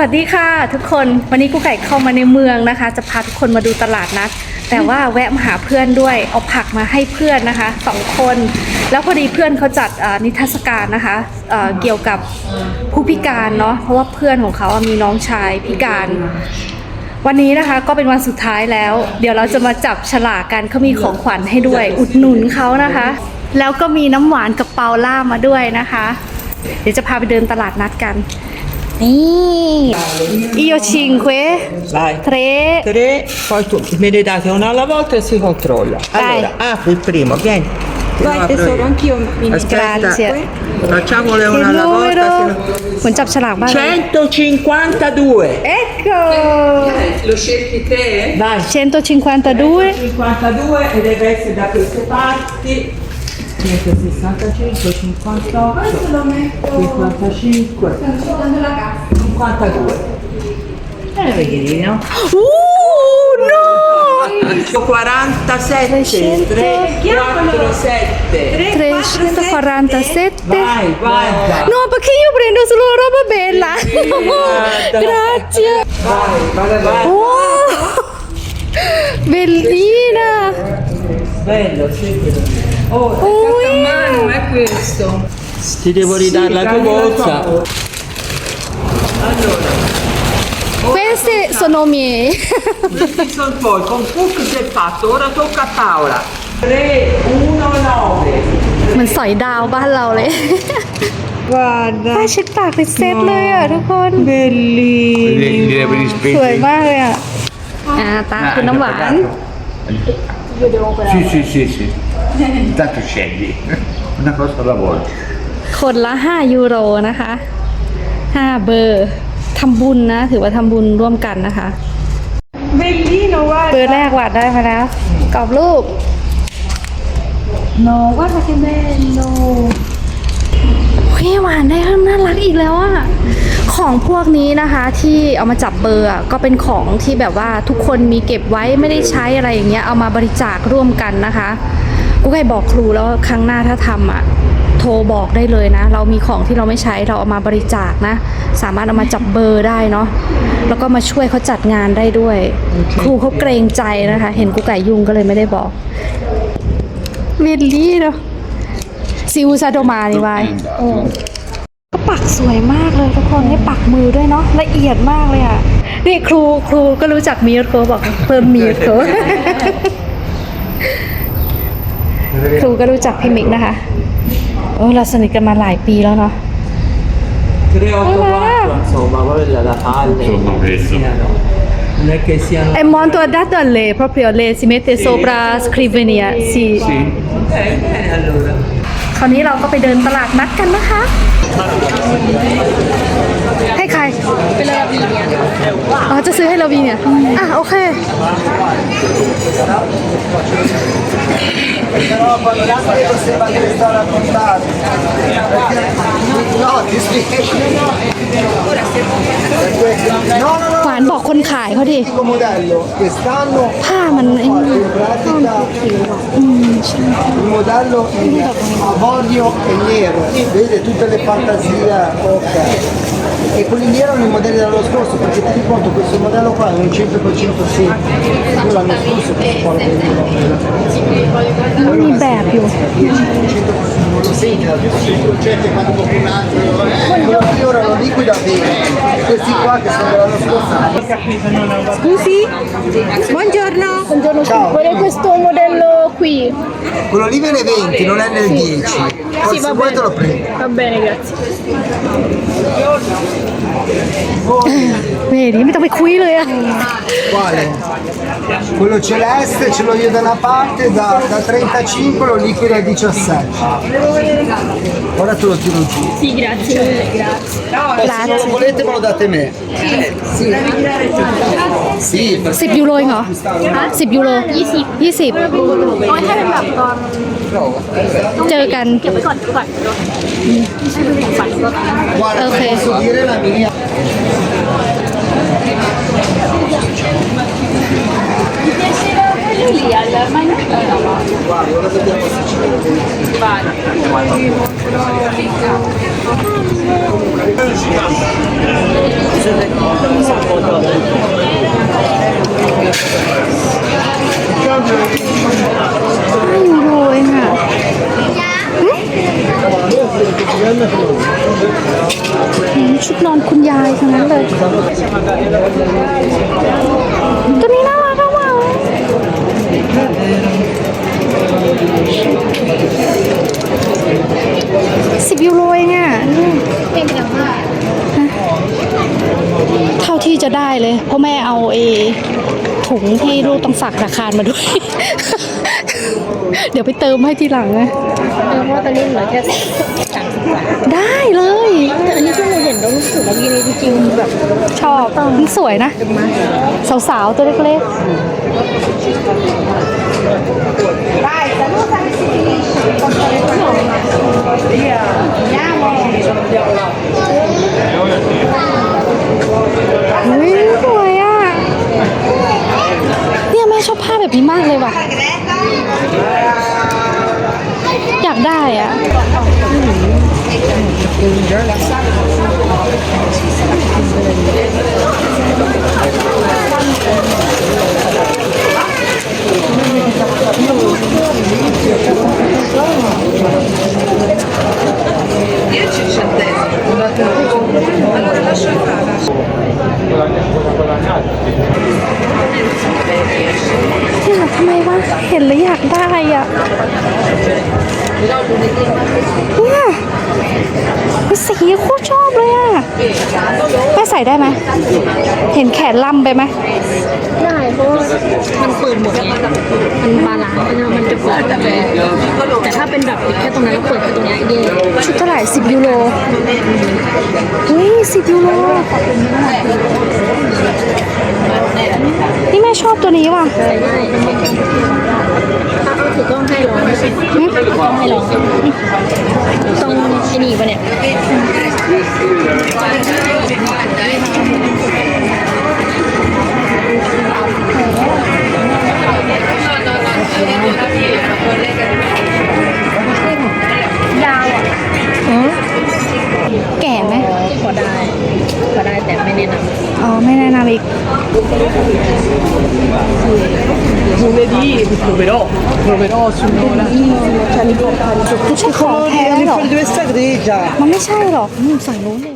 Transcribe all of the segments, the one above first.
วัสดีค่ะ ทุกคนวันนี้กูไก่เข้ามาในเมืองนะคะ จะพาทุกคนมาดูตลาดนัด แต่ว่าแวะมาหาเพื่อนด้วยเอาผักมาให้เพื่อนนะคะสองคน แล้วพอดีเพื่อนเขาจัดนิทรรศการนะคะเเกี่ยวกับผู้พิการเนาะเพราะว่าเพื่อนของเขาอะมีน้องชายพิการ วันนี้นะคะก็เป็นวันสุดท้ายแล้ว เดี๋ยวเราจะมาจับฉลากกันเขามีของขวัญให้ด้วย อุดหนุนเขานะคะ แล้วก็มีน้ำหวานกับเปาล่ามาด้วยนะคะ เดี๋ยวจะพาไปเดินตลาดนัดกัน นี่อีโยชิงเคว Vai. เทร Tre, poi tu me ne date una alla volta e si controlla. Dai. Allora, apri il primo, vieni. Te lo Vai apro tesoro, io. anch'io mi Aspetta, Grazie. facciamole เห็น una alla รูไม่ volta. รู้ se เหมือนจับฉลากบ้าน no- เลย 152. เอ็กโก Lo cerchi te? Dai. 152 52 e deve essere da queste parti. 565 58 55 52 e eh, vedi no? Uh, no! 47 347 347 vai guarda no perché io prendo solo roba bella grazie vai vai vai oh, bellina bello sì, bello Oh, Ui. a mano è questo. Ti devo ridare la tua borsa. Queste sono mie. Questi sono poi, con Cook si è fatto, ora tocca a Paola. 3, 1, 9. เหมือนสอยดาวบ้านเราเลย Guarda. ป้าเช็ดปากเป็นเซตเลยอะทุกคน Bellini. Li devi สวย rispetto. มากเลยอะอ่าตาคุณน้ำหวาน Sì, sì, sì, sì. Intanto scendi. Una cosa alla volta. คนละ 5 ยูโรนะคะ 5 เบอร์ทำบุญนะ ถือว่าทำบุญร่วมกันนะคะ Bellino, เบอ guarda. ร์แรกวาดได้มาแล้วกรอบรูป No, guarda che bello. เฮ้ยหวานได้น่ารักอีกแล้วอะของพวกนี้นะคะที่เอามาจับเบอร์อะก็เป็นของที่แบบว่าทุกคนมีเก็บไว้ไม่ได้ใช้อะไรอย่างเงี้ยเอามาบริจาคร่วมกันนะคะ กูเคยบอกครูแล้วว่าครั้งหน้าถ้าทำอะโทรบอกได้เลยนะ เรามีของที่เราไม่ใช้เราเอามาบริจาคนะ สามารถเอามาจับเบอร์ได้เนาะแล้วก็มาช่วยเขาจัดงานได้ด้วย ครูเขาเกรงใจนะคะ เห็นกูไก่ยุ่งก็เลยไม่ได้บอกเวลลี่เนาะซิวซาโดมานี่ไว้ก็ปักสวยมากเลยทุกคนให้ปักมือด้วยเนาะละเอียดมากเลยอะ นี่ครูครูก็รู้จักมีร์โคบอกเพิ่มมีร์โค ครูก็รู้จักพี่มิกนะคะโอ้เราสนิทกันมาหลายปีแล้วเนาะ 3, 8, 4, insomma, quella da palle. Insomma, questo. Siano- Non è che siano... è molto adatto a lei proprio lei si mette sopra scrivania sì Sì. Eh, bene allora. คราวนี้เราก็ไปเดินตลาดนัดกันนะคะให้ใคร Per la Lavinia. อ๋อจะซื้อให้เราวีเนี่ยอะโอเค Però quando l'altro sembra che le sto raccontando. No, ti spiego. No, no, no, หวานบอกคนขายเขาดิ l'unico modello quest'anno ผ้ามันไอ้นี่ in pratica il modello in avorio e nero vedete tutte le fantasie ok e quelli lì erano i modelli dell'anno scorso perché ti ricordo questo modello qua è un 100% sì. L'anno scorso che porta il non mi bea più non lo senti da ora lo liquido questi qua che sono dell'anno scorso. Scusi? Buongiorno. Buongiorno Ciao. qual è questo modello qui? Quello lì viene 20 non è nel sì. 10 sì, va bene. va bene grazie. Vedi, mi dove qui lui. eh. Quale? Quello celeste ce l'ho io da una parte, da, da 35 lo liquido a 17. Ora te lo tiro giù. Sì, grazie. Grazie. Poi se non lo volete me lo date a me. Sì. Sì, perché สิบยูโรเองเหรอสิบยูโรยี่สิบยี่สิบ โอ้ เป็บบตอนเจอกัน เก็บไว้ก่อนก่อนให้เป็นของฝันก็โอเค Vale la mia. Mi piaceva quello lì al Minecraft. Guarda, ora vediamo se ce lo vedi. Vai. ห้ายูโรเองอะหึหืมชุดนอนคุณยายทั้งนั้นเลย ตัวนี้น่ารักมากเลยสิบยูโรเองอะ เป็นอย่างว่า เท่าที่จะได้เลย เพราะแม่เอาเอถุงที่ลูกต้องฝากธนาคาร มาด้วย เดี๋ยวไปเติมให้ทีหลังนะเออเพราะว่าตอนนี้เหลือแค่สามสิบบาทได้เลยอันนี้ที่เราเห็นเรารู้สึกว่ายีในจริงๆแบบชอบมันสวยนะสาวๆ ตัวเล็กๆอุ้ยสวยอะเนี่ย แม่ชอบผ้าแบบนี้มากเลยว่ะ อยากได้อะ เนี่ยทำไมวะเห็นแล้วอยากได้อะเนี่ยเป็นสีโคตรชอบเลยอะแม่ใส่ได้ไหม เห็นแขนล่ำไปไหม ได้เพราะว่ามันเปิดหมดไงมันบาลานซ์นะมันจะเปิดแต่แต่ถ้าเป็นแบบแค่ ตรงนั้นแล้วเปิดแค่ตรงเนี้ยเย่ชุดเท่าไหร่สิบยูโรเฮ้ยสิบยูโรนี่แม่ชอบตัวนี้ว่ะใช่ได้ถ้าเอาถือกล้องให้ลองถือกล้องให้ลองต้องไอ้นี่ปะเนี่ย แก่ไหมพอได้พอได้แต่ไม่แนะนำอ๋อไม่แนะนำอีก Lunedì vi proverò, proverò sull'ora. ไม่ใช่ของแท้หรอ dove sta grigia? มันไม่ใช่หรอกอืมฝั่งนู้นเอง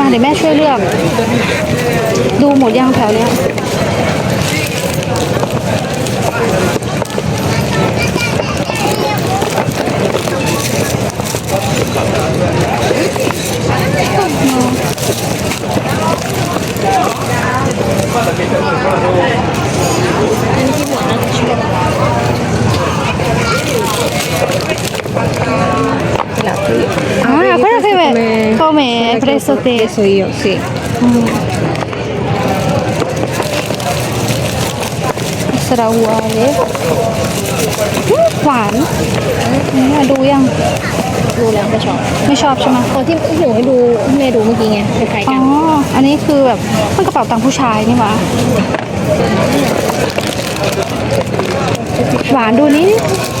มาเดี๋ยวแม่ช่วยเลือก ดูหมดยังแถวเนี้ยอ่า quella che come, come preso te Eso io, sì. สระวัวเลยอื้อหวานเนี่ยดูยัง ดูแล้วไม่ชอบ ไม่ชอบใช่ไหมตอนที่หนูให้ดูแม่ดูเมื่อกี้ไงคล้ายๆอ๋กัอน อันนี้คือแบบเป็นกระเป๋าตังค์ผู้ชายนี่หว่าหวานดูนี้แกะ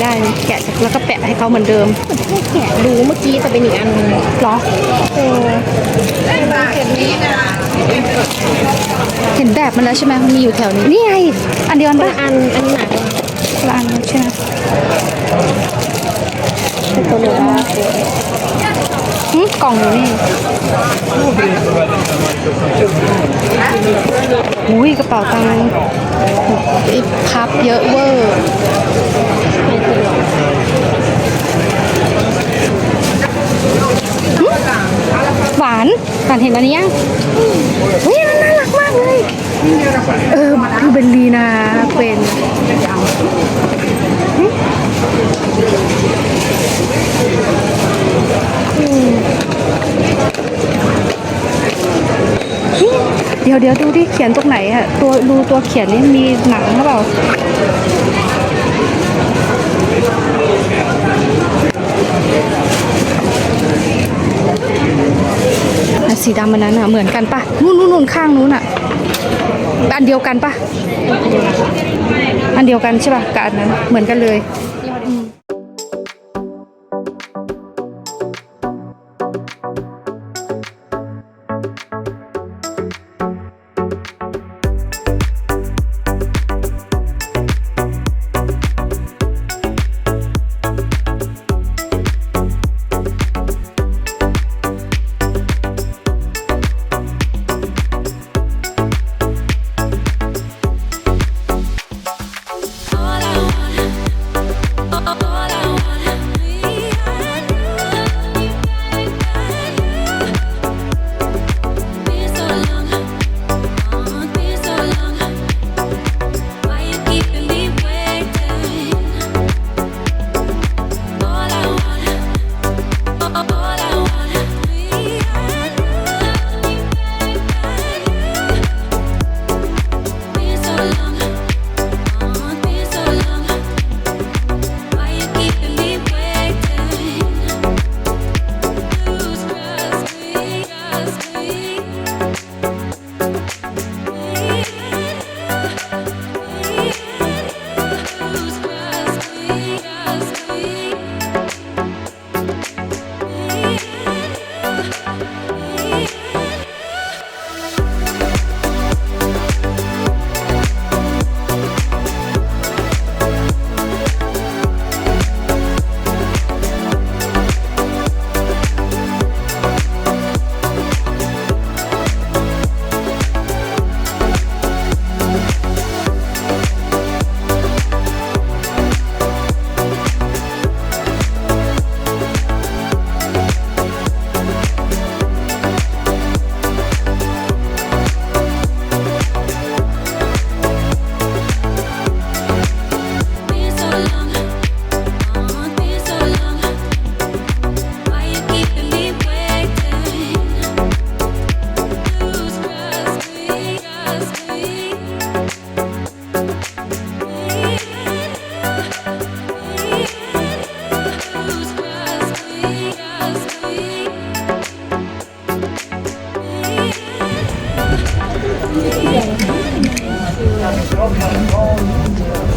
ได้แกะได้นะแกะแล้วก็แปะให้เขาเหมือนเดิมแกะดูเมื่อกี้แต่เป็นอีกอันหนึงเหรอเออเห็นแบบมันแล้วใช่ไหมมันมีอยู่แถวนี้ นี่ไง อันเดียวกันคนปะละอันอันหนักคนละอันใช่ไหมตัวหนูว่าหึกล่องอยู่นี่อุ้ยกระเป๋าตังค์ไอ้พับเยอะเวอร์ไม่เคย หวานหวานเห็นอันนี้ยังเฮ้ยน่ารักมากเลย เออดูเป็นลีนาเป็นเดี๋ยวเดี๋ยวดูดิเขียนตรงไหนอะตัวดูตัวเขียนนี่มีหนังหรือเปล่า สีดำอันนั้นอะเหมือนกันปะนู่นนู่นนู่นข้างนู้นอะอันเดียวกันปะอันเดียวกันใช่ปะกับอันนั้นเหมือนกันเลย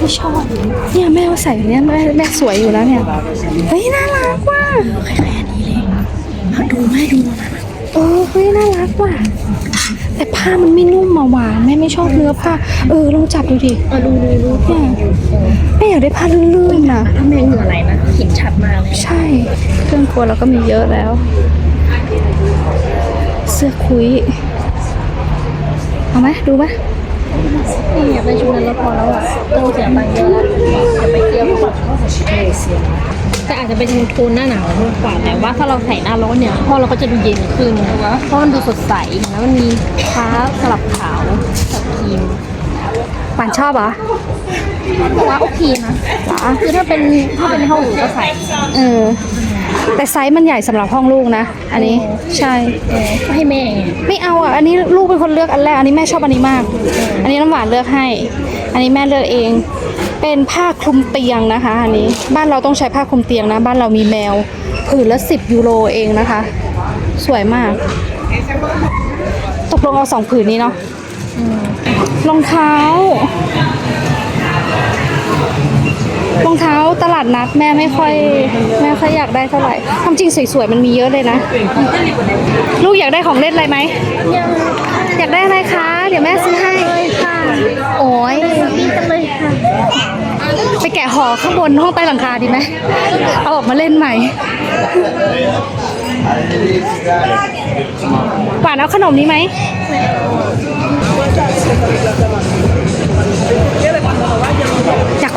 ไม่ชอบเนี่ยแม่เอาใส่แบบเนี้ยแม่แม่สวยอยู่แล้วเนี่ยเฮ้ยน่ารักว่ะคล้ายๆอันนี้เลยมาดูแม่ดูนะเออเฮ้ยน่ารักว่ะแต่ผ้ามันไม่นุ่มมาหวานแม่ไม่ชอบเนื้อผ้า เออลองจับดูดิเอาดูดูดูเนี่ยแม่อยากได้ผ้าลื่นๆนะถ้าแม่เหงื่อไหลนะเห็นชัดมากเลยใช่เครื่องครัวเราก็มีเยอะแล้ว เสื้อคุยเอาไหมดูไหม นี่อยากได้ชุดนั้นแล้วพอแล้วอะต้องเสียตังค์เยอะแล้วจะไปเที่ยวแต่อาจจะเป็นโทนหน้าหนาวมากกว่าแต่ว่าถ้าเราใส่หน้าร้อนเนี่ยห้องเราก็จะดูเย็นขึ้นเพราะมันดูสดใสแล้วมันมีฟ้าสลับขาวกับครีมหวานชอบเหรอว่าโอเคนะคือถ้าเป็นถ้าเป็นห้องอื่นก็ใส่เออ แต่ไซส์มันใหญ่สำหรับห้องลูกนะ อันนี้ใช่ เออให้แม่ไงไม่เอาอะ อันนี้ลูกเป็นคนเลือกอันแรก อันนี้แม่ชอบอันนี้มาก อันนี้น้ำหวานเลือกให้ อันนี้แม่เลือกเอง เป็นผ้าคลุมเตียงนะคะ อันนี้ บ้านเราต้องใช้ผ้าคลุมเตียงนะ บ้านเรามีแมว ผืนละสิบยูโรเองนะคะ สวยมาก ตกลงเอาสองผืนนี้เนาะรองเท้า รองเท้าตลาดนัดแม่ไม่ค่อยแม่ค่อยอยากได้เท่าไหร่ความจริงสวยๆมันมีเยอะเลยนะ ลูกอยากได้ของเล่นอะไรไหม อยากได้อะไรคะ เดี๋ยวแม่ซื้อให้ค่ะโอ้ยดีจังเลยค่ะไปแกะห่อข้างบนห้องใต้หลังคาดีไหม เอาออกมาเล่นใหม่หวานเอาขนมนี้ไหมอยาก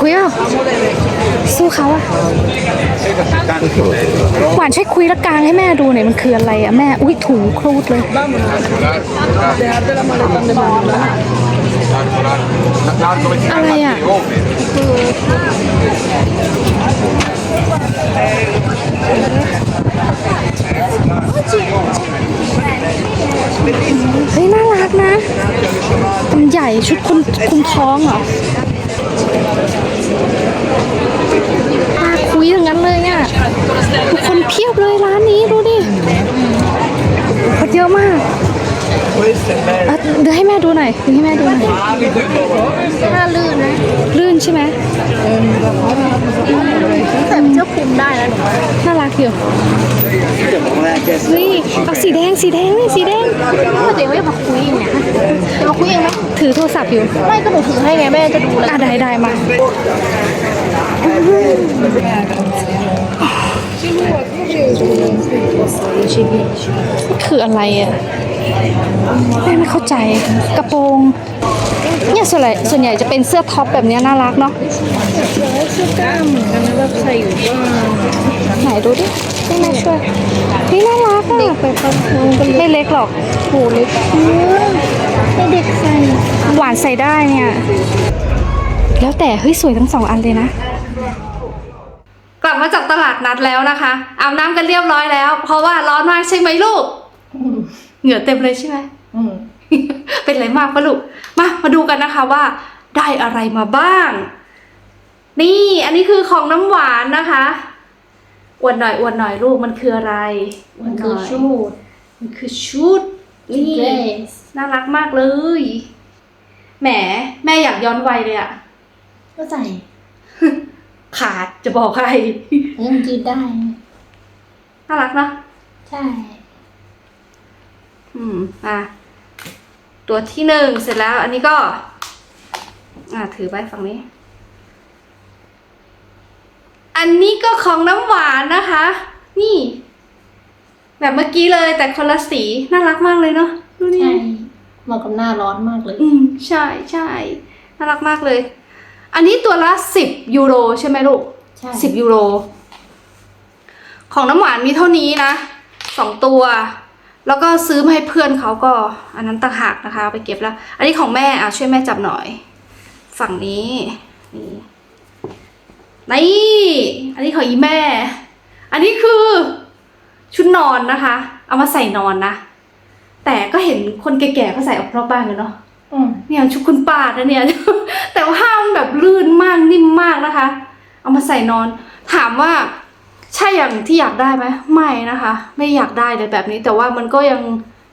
คุยเปล่าสู้เขาอะหวานช่วยคุยและกลางให้แม่ดูหน่อยมันคืออะไรอะแม่อุ้ยถูครูดเลยอะไรอะเฮ้ยน่ารักนะมันใหญ่ชุดคุมคุมท้องเหรอ ตาคุยอย่างนั้นเลยอะทุกคนเพียบเลยร้านนี้ดูดิคนเยอะมากอะเดี๋ยวให้แม่ดูหน่อยเดี๋ยวให้แม่ดูหน่อยถ้าลื่นนะ ลื่นใช่ไหมแต่มันจะคุมได้แล้วหนูว่าน่า รักอยู่เฮ้ยเอาสีแดงสีแดงนี่สีแดงก็เดี๋ยวไม่มาคุยอย่างเนี้ยจะมาคุยเองไหมถือโทรศัพท์อยู่ ไม่ก็หนูถือให้ไงแม่จะดูแล้วอะได้ได้มาคืออะไรอะแม่ไม่เข้าใจกระโปรงเนี่ยส่วนใหญ่ส่วนใหญ่จะเป็นเสื้อท็อปแบบเนี้ยน่ารักเนาะเสื้อกล้ามเหมือนกันนะแบบใส่อยู่บ้างไหน ดูดิให้แม่ช่วยเฮ้ยน่ารักอะไปเข้าห้องกันไม่เล็กหรอกโหเล็กให้เด็กใส่หวานใส่ได้เนี่ย แล้วแต่เฮ้ยสวยทั้งสองอันเลยนะ กลับมาจากตลาดนัดแล้วนะคะอาบน้ำกันเรียบร้อยแล้ว เพราะว่าร้อนมากใช่ไหมลูก เหงื่อเต็มเลยใช่ไหมอืมเป็นไรมากปะลูก มา มาดูกันนะคะว่า ได้อะไรมาบ้าง นี่ อันนี้คือของน้ำหวานนะคะ อวดหน่อยอวดหน่อยลูกมันคืออะไรมันคือวดหยชูดมันคือชุด นี่เดรสน่ารักมากเลย แหม แม่อยากย้อนวัยเลยอะก็ใส่ขาดจะบอกใครยังยืดได้ น่ารักเนอะใช่ อืม อะ ตัวที่หนึ่งเสร็จแล้ว อันนี้ก็ อะ ถือไว้ฝั่งนี้ อันนี้ก็ของน้ำหวานนะคะ นี่ แบบเมื่อกี้เลยแต่คนละสีน่ารักมากเลยเนาะดูนี่ใช่เหมาะกับหน้าร้อนมากเลย อืมใช่ใช่น่ารักมากเลย อันนี้ตัวละสิบยูโรใช่ไหมลูกใช่สิบยูโร ของน้ำหวานมีเท่านี้นะสองตัว แล้วก็ซื้อมาให้เพื่อนเขาก็ อันนั้นต่างหากนะคะเอาไปเก็บแล้ว อันนี้ของแม่อะช่วยแม่จับหน่อย ฝั่งนี้นี่ นี่อันนี้ของอีแม่ อันนี้คือชุดนอนนะคะ เอามาใส่นอนนะ แต่ก็เห็นคนแก่ๆเขาใส่ออกนอกบ้านกันเนาะอืมเนี่ยชุดคุณป้านะเนี่ย แต่ว่าห้ามนแบบลื่นมากนิ่มมากนะคะ เอามาใส่นอน ถามว่าใช่อย่างที่อยากได้ไหมไม่นะคะ ไม่อยากได้เลยแบบนี้ แต่ว่ามันก็ยัง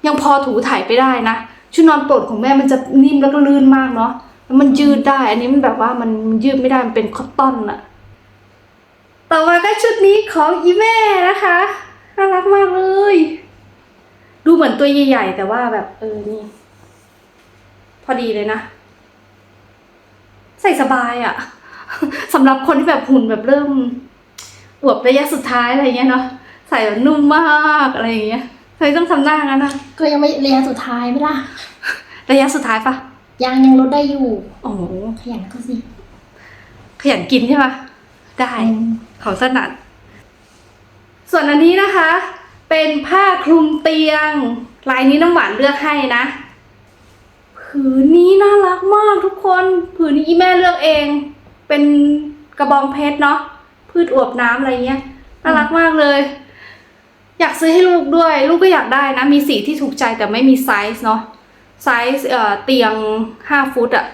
ยังพอถูถ่ายไปได้นะชุดนอนโปรดของแม่มันจะนิ่มแล้วก็ลื่นมากเนาะแล้วมันยืดได้ อันนี้มันแบบว่ามันมันยืดไม่ได้มันเป็นคอตตอนอะ ต่อมาก็ชุดนี้ของอีแม่นะคะน่ารักมากเลย ดูเหมือนตัวใหญ่ๆแต่ว่าแบบเออนี่ พอดีเลยนะ ใส่สบายอะ่ะสำหรับคนที่แบบหุ่นแบบเริ่มอวบระยะสุดท้ายอะไรเงี้ยเนาะใส่แบบนุ่มมากอะไรอย่างเงี้ยเธอต้องทำหน้างั้นนะก็ยังไม่ระยะสุดท้ายไหมล่ะระยะสุดท้ายปะยังยังลดได้อยู่ โอ้โหขยันก็สิ ขยันกินใช่ปะ ได้อืมของถนัด ส่วนอันนี้นะคะ เป็นผ้าคลุมเตียง ลายนี้น้ำหวานเลือกให้นะ ผืนนี้น่ารักมากทุกคน ผืนนี้อีแม่เลือกเอง เป็นกระบองเพชรเนาะ พืชอวบน้ำอะไรเงี้ย น่ารักมากเลย อยากซื้อให้ลูกด้วย ลูกก็อยากได้นะ มีสีที่ถูกใจแต่ไม่มีไซส์เนาะ ไซส์เอ่อเตียงห้าฟุตอะ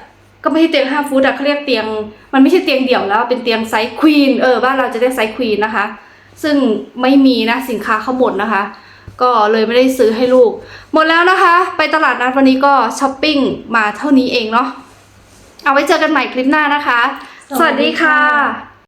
ก็ไม่ใช่เตียงห้าฟุตอะเขาเรียกเตียง มันไม่ใช่เตียงเดี่ยวแล้ว เป็นเตียงไซส์ควีนเออบ้านเราจะเรียกไซส์ควีนนะคะ ซึ่งไม่มีนะสินค้าเขาหมดนะคะ ก็เลยไม่ได้ซื้อให้ลูก หมดแล้วนะคะ ไปตลาดนัดวันนี้ก็ช้อปปิ้งมาเท่านี้เองเนาะเอาไว้เจอกันใหม่คลิปหน้านะคะ สวัสดีค่ะ